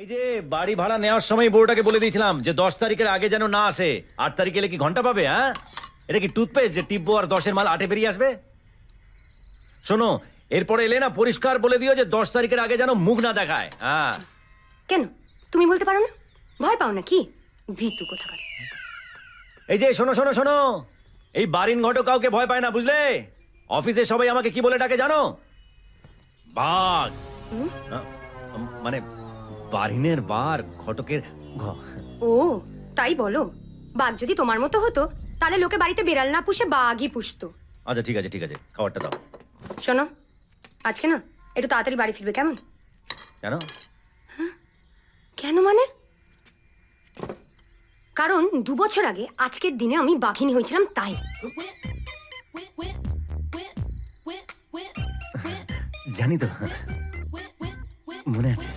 এই যে বাড়ি ভাড়া নেওয়ার সময় বউটাকে বলে দিয়েছিলাম যে দশ তারিখের আগে যেন না আসে। আট তারিখে এলে কি ঘণ্টা পাবে হ্যাঁ? এটা কি টুথপেস্ট যে টিপবো আর দশের মাল আটে বেরিয়ে আসবে? শোনো এরপরে এলে না পরিষ্কার বলে দিও যে দশ তারিখের আগে যেন মুখ না দেখায় হ্যাঁ? কেন? তুমি বলতে পারো না? ভয় পাও না কি ভীতু কোথাকার। এই যে শোনো শোনো শোনো এই বারিন ঘটক কাউকে ভয় পায় না বুঝলে? অফিসে সবাই আমাকে কি বলে ডাকে জানো? বাঘ মানে বারিনের বার ঘটকের ঘ- ও তাই বলো। বাঘ যদি তোমার মতো হতো তাহলে লোকে বাড়িতে বিড়াল না পুষে বাঘই পুষতো। আচ্ছা ঠিক আছে ঠিক আছে খাবারটা দাও। শোনো আজকে না একটু তাড়াতাড়ি বাড়ি ফিরবে কেমন? কেন? কেন মানে? কারণ দু বছর আগে আজকের দিনে আমি বাঘিনী হয়েছিলাম তাই। জানি তো মনে আছে।